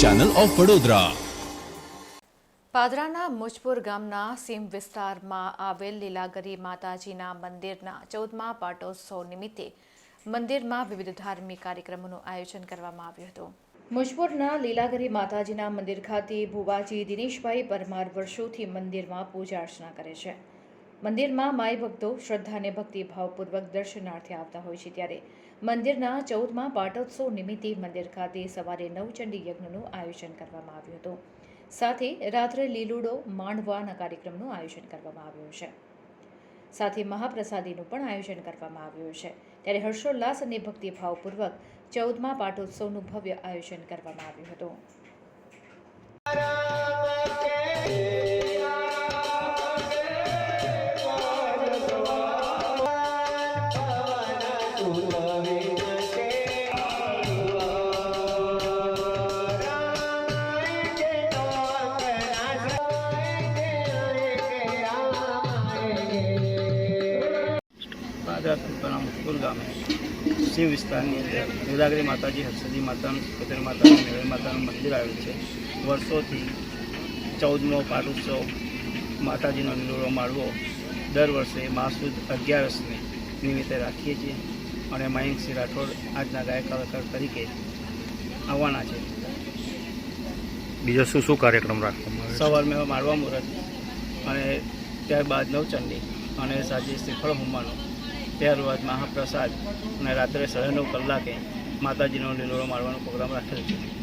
Channel of Vadodara પાદરાના મુજપુર ગામના સીમ વિસ્તારમાં આવેલ લીલાગરી માતાજીના મંદિરના ચૌદમા પાટોત્સવ નિમિત્તે મંદિરમાં વિવિધ ધાર્મિક કાર્યક્રમોનું આયોજન કરવામાં આવ્યું હતું. મુજપુરના લીલાગરી માતાજીના મંદિર ખાતે ભુવાજી દિનેશભાઈ પરમાર વર્ષોથી મંદિરમાં પૂજા અર્ચના કરે છે. મંદિરમાં માઈ ભક્તો શ્રદ્ધા અને ભક્તિભાવપૂર્વક દર્શનાર્થે આવતા હોય છે ત્યારે મંદિરના ચૌદમાં પાટોત્સવ નિમિત્તે મંદિર ખાતે સવારે નવચંડી યજ્ઞનું આયોજન કરવામાં આવ્યું હતું. સાથે રાત્રે લીલુડો, માંડવાના કાર્યક્રમનું આયોજન કરવામાં આવ્યું છે. સાથે મહાપ્રસાદીનું પણ આયોજન કરવામાં આવ્યું છે. ત્યારે હર્ષોલ્લાસ અને ભક્તિભાવપૂર્વક ચૌદમાં પાટોત્સવનું ભવ્ય આયોજન કરવામાં આવ્યું હતું. પાદરા તાલુકાના મુકુલ ગામે શિવ વિસ્તારની અંદર નિરાગરી માતાજી હર્ષદી માતાનું સિકોતેર માતાનું મેળવી માતાનું મંદિર આવેલું છે. વર્ષોથી ચૌદમો પાટોત્સવ માતાજીનો લીલોડો માળવો દર વર્ષે માસુદ અગિયારસને નિમિત્તે રાખીએ છીએ અને મયંકસિંહ રાઠોડ આજના ગાયક કલાકાર તરીકે આવવાના છે. બીજો શું શું કાર્યક્રમ રાખવામાં આવે સવારમાં માળવા મુહૂર્ત અને ત્યારબાદ નવચંડી અને સાંજે શ્રીફળ હોમવાનું ત્યારબાદ મહાપ્રસાદ અને રાત્રે સાડા નવ કલાકે માતાજીનો લીલોડો મારવાનો પ્રોગ્રામ રાખેલો છે.